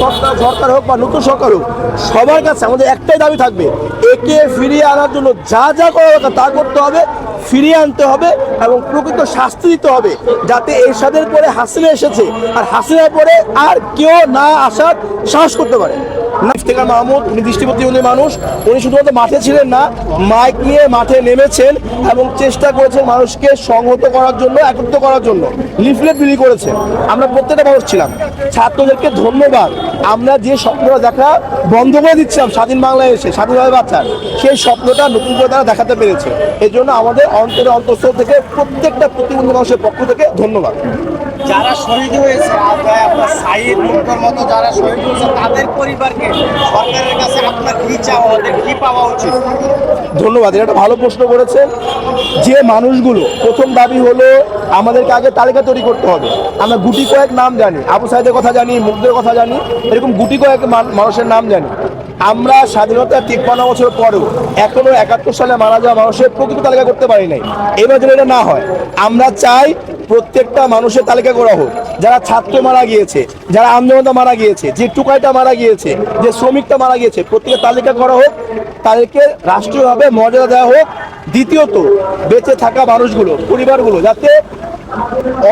সরকার সরকার হোক বা নতুন সরকার হোক, সবার কাছে আমাদের একটাই দাবি থাকবে, একে ফিরিয়ে আনার জন্য যা যা করা দরকার তা করতে হবে, ফিরিয়ে আনতে হবে এবং প্রকৃত শাস্তি দিতে হবে যাতে এরশাদের পরে হাসিনা এসেছে। আর হাসিনার পরে আর কেউ না আসার সাহস করতে পারে। ইফতেখার মাহমুদ, উনি দৃষ্টি প্রতিবন্ধী মানুষ। উনি শুধুমাত্র মাঠে ছিলেন না, মাইক নিয়ে মাঠে নেমেছেন এবং চেষ্টা করেছেন মানুষকে সংহত করার জন্য, একত্রিত করার জন্য। লিফলেট বিলি করেছেন। আমরা প্রত্যেকটা মানুষ ছিলাম। ছাত্রদেরকে ধন্যবাদ। আমরা যে স্বপ্নটা দেখা বন্ধ করে দিচ্ছিলাম স্বাধীন বাংলায় এসে স্বাধীনভাবে বাচ্চার, সেই স্বপ্নটা নতুন করে তারা দেখাতে পেরেছে। এই জন্য আমাদের অন্তরে অন্তঃস্থল থেকে প্রত্যেকটা প্রতিবন্ধী মানুষের পক্ষ থেকে ধন্যবাদ। যারা শহীদ হয়েছে আপনার সাইদ মুক্তর মতো যারা শহীদ হয়েছে, তাদের পরিবারকে সরকারের কাছে আপনার কি চাওয়া ওদের কি পাওয়া উচিত? ধন্যবাদ, এটা একটা ভালো প্রশ্ন করেছেন। যে মানুষগুলো, প্রথম দাবি হলো আমাদেরকে আগে তালিকা তৈরি করতে হবে। আমরা গুটি কয়েক নাম জানি, আবু সাইদের কথা জানি, মুগ্ধের কথা জানি, এরকম গুটি কয়েক মান- মানুষের নাম জানি। আমরা স্বাধীনতার তিপ্পান্ন বছর পরেও এখনও একাত্তর সালে মারা যাওয়া মানুষের প্রকৃত তালিকা করতে পারি নাই। এবার যেন এটা না হয়, আমরা চাই প্রত্যেকটা মানুষের তালিকা করা হোক। যারা ছাত্র মারা গিয়েছে, যারা আন্দোলনটা মারা গিয়েছে, যে টুকাইটা মারা গিয়েছে, যে শ্রমিকটা মারা গিয়েছে, প্রত্যেকের তালিকা করা হোক, তাদেরকে রাষ্ট্রীয়ভাবে মর্যাদা দেওয়া হোক। দ্বিতীয়ত, বেঁচে থাকা মানুষগুলো, পরিবারগুলো, যাতে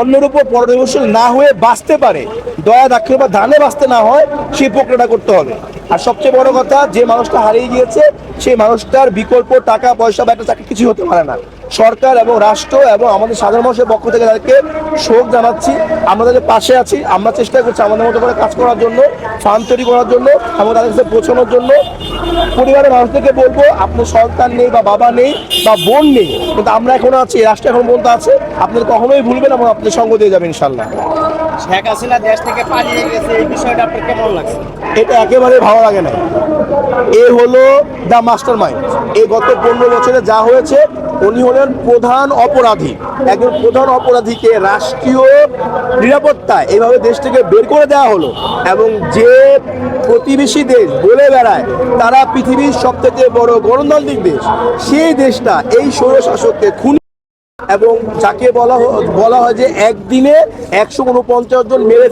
অন্যের উপর পরনির্ভরশীল না হয়ে বাঁচতে পারে। দয়া দাক্ষিণ বা দানে বাঁচতে না হয়, সেই প্রক্রিয়াটা করতে হবে। আর সবচেয়ে বড় কথা, যে মানুষটা হারিয়ে গিয়েছে, সেই মানুষটার বিকল্প টাকা, পয়সা বা একটা চাকরি কিছু হতে পারে না। সরকার এবং রাষ্ট্র এবং আমাদের সাধারণ মানুষের পক্ষ থেকে তাদেরকে শোক জানাচ্ছি। আমরা তাদের পাশে আছি। আমরা চেষ্টা করছি আমাদের মতো করে কাজ করার জন্য ফান্ড তৈরি করার জন্য এবং তাদের কাছে পৌঁছানোর জন্য। পরিবারের মানুষদেরকে বলব আপনার সন্তান নেই বা বাবা নেই বা বোন নেই কিন্তু আমরা এখনও আছি রাষ্ট্র এখন পর্যন্ত আছে। আপনাদের কখনোই ভুলবেন এবং আপনাদের সঙ্গ দিয়ে যাবেন ইনশাল্লাহ শেখ হাসিনা দেশ থেকে পালিয়ে গেছে এই বিষয়টা আপনার কেমন লাগছে? এটা একেবারে ভালো লাগে না এ হলো দ্য মাস্টার মাইন্ড এই গত পনেরো বছরে যা হয়েছে উনি হলেন প্রধান অপরাধী। একজন প্রধান অপরাধীকে রাষ্ট্রীয় নিরাপত্তায় এইভাবে দেশ থেকে বের করে দেওয়া হলো এবং যে প্রতিবেশী দেশ বলে বেড়ায়, তারা পৃথিবীর সব থেকে বড় গণতান্ত্রিক দেশ। সেই দেশটা, এই স্বৈরশাসককে খুন এবং যাকে বলা বলা হয় যে একদিনে একশো উনপঞ্চাশ জন মেরে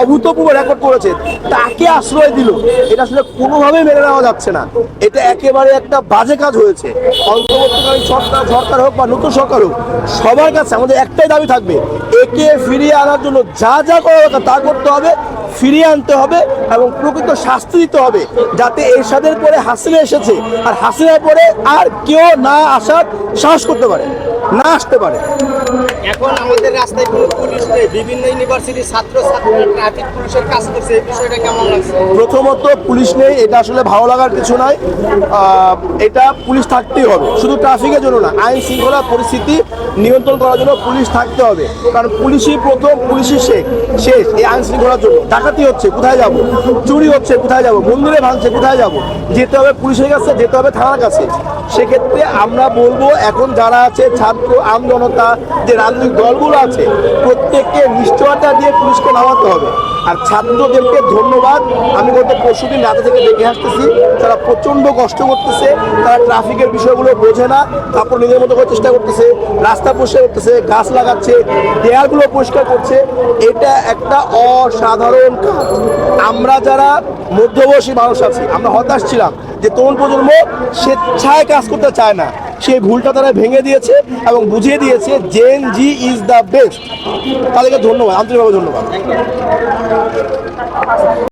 অভূতপূর্ব রেকর্ড করেছে, তাকে আশ্রয় দিল। এটা আসলে কোনোভাবেই মেনে নেওয়া যাচ্ছে না। এটা একেবারে একটা বাজে কাজ হয়েছে। অন্তর্বর্তীকালীন সরকার সরকার হোক বা নতুন সরকার হোক, সবার কাছে আমাদের একটাই দাবি থাকবে একে ফিরিয়ে আনার জন্য যা যা করা দরকার তা করতে হবে ফিরিয়ে আনতে হবে এবং প্রকৃত শাস্তি দিতে হবে যাতে এরশাদের পরে হাসিনা এসেছে। আর হাসিনার পরে আর কেউ না আসার সাহস করতে পারে না আসতে পারে। এখন আমাদের রাস্তায় কোনো পুলিশ নেই বিভিন্ন ইউনিভার্সিটির ছাত্র ছাত্রীরা ট্রাফিক পুলিশের কাজ করছে এই বিষয়টা কেমন লাগছে? প্রথমত পুলিশ নেই এটা আসলে ভালো লাগার কিছু নয় আহ, এটা পুলিশ থাকতেই হবে শুধু ট্রাফিকের জন্য না আইন শৃঙ্খলা পরিস্থিতি নিয়ন্ত্রণ করার জন্য পুলিশ থাকতে হবে। কারণ পুলিশই প্রথম, পুলিশই শেষ। শেষ, এই আইন শৃঙ্খলার জন্য। ডাকাতি হচ্ছে, কোথায় যাব? চুরি হচ্ছে, কোথায় যাব? মন্দিরে ভাঙছে, কোথায় যাব? যেতে হবে পুলিশের কাছে, যেতে হবে থানার কাছে। সেক্ষেত্রে আমরা বলব, এখন যারা আছে, ছাত্র আমজনতা যে রাজনৈতিক দলগুলো আছে, প্রত্যেককে নিশ্চয়তা দিয়ে পুলিশকে নামাতে হবে। আর ছাত্রদেরকে ধন্যবাদ। আমি গত পরশুদিন রাতে থেকে দেখে আসতেছি, তারা প্রচণ্ড কষ্ট করতেছে, তারা ট্রাফিকের বিষয়গুলো বোঝে না, তারপর নিজের মতো করে চেষ্টা করতেছে, রাস্তা পরিষ্কার করতেছে, গাছ লাগাচ্ছে, দেয়ালগুলো পরিষ্কার করছে। এটা একটা অসাধারণ কাজ। আমরা যারা মধ্যবয়সী মানুষ আছি, আমরা হতাশ ছিলাম যে তরুণ প্রজন্ম স্বেচ্ছায় কাজ করতে চায় না, সেই ভুলটা তারা ভেঙে দিয়েছে এবং বুঝিয়ে দিয়েছে Gen Z is the best তাদেরকে ধন্যবাদ, আন্তরিকভাবে ধন্যবাদ।